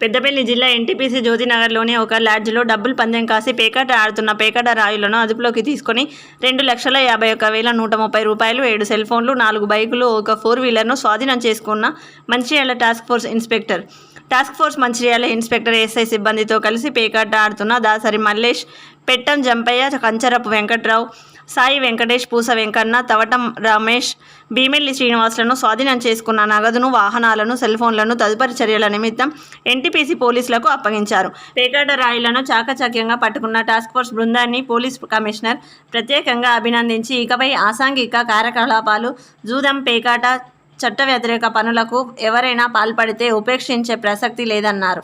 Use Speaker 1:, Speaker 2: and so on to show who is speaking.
Speaker 1: పెద్దపల్లి జిల్లా ఎన్టీపీసీ జ్యోతినగర్లోని ఒక లాడ్జ్లో డబ్బులు పందెం కాసి పేకాట ఆడుతున్న పేకాట రాయులను అదుపులోకి తీసుకొని రెండు లక్షల యాభై ఒక వేల నూట ముప్పై రూపాయలు ఏడు సెల్ ఫోన్లు నాలుగు బైకులు ఒక ఫోర్ వీలర్ను స్వాధీనం చేసుకున్న Mancherial task force inspector. Task force Mancherial inspector SI సిబ్బందితో కలిసి పేకాట ఆడుతున్న దాసరి మల్లేష్ పెట్టం జంపయ్య కంచరపు వెంకట్రావు సాయి వెంకటేష్ పూస వెంకన్న తవటం రమేష్ భీమిల్లి శ్రీనివాసులను స్వాధీనం చేసుకున్న నగదును వాహనాలను సెల్ ఫోన్లను తదుపరి చర్యల నిమిత్తం ఎన్టీపీసీ పోలీసులకు అప్పగించారు. పేకాట రాయులను చాకచక్యంగా పట్టుకున్న టాస్క్ ఫోర్స్ బృందాన్ని పోలీస్ కమిషనర్ ప్రత్యేకంగా అభినందించి ఇకపై ఆసాంఘిక కార్యకలాపాలు జూదం పేకాట చట్ట వ్యతిరేక పనులకు ఎవరైనా పాల్పడితే ఉపేక్షించే ప్రసక్తి లేదన్నారు.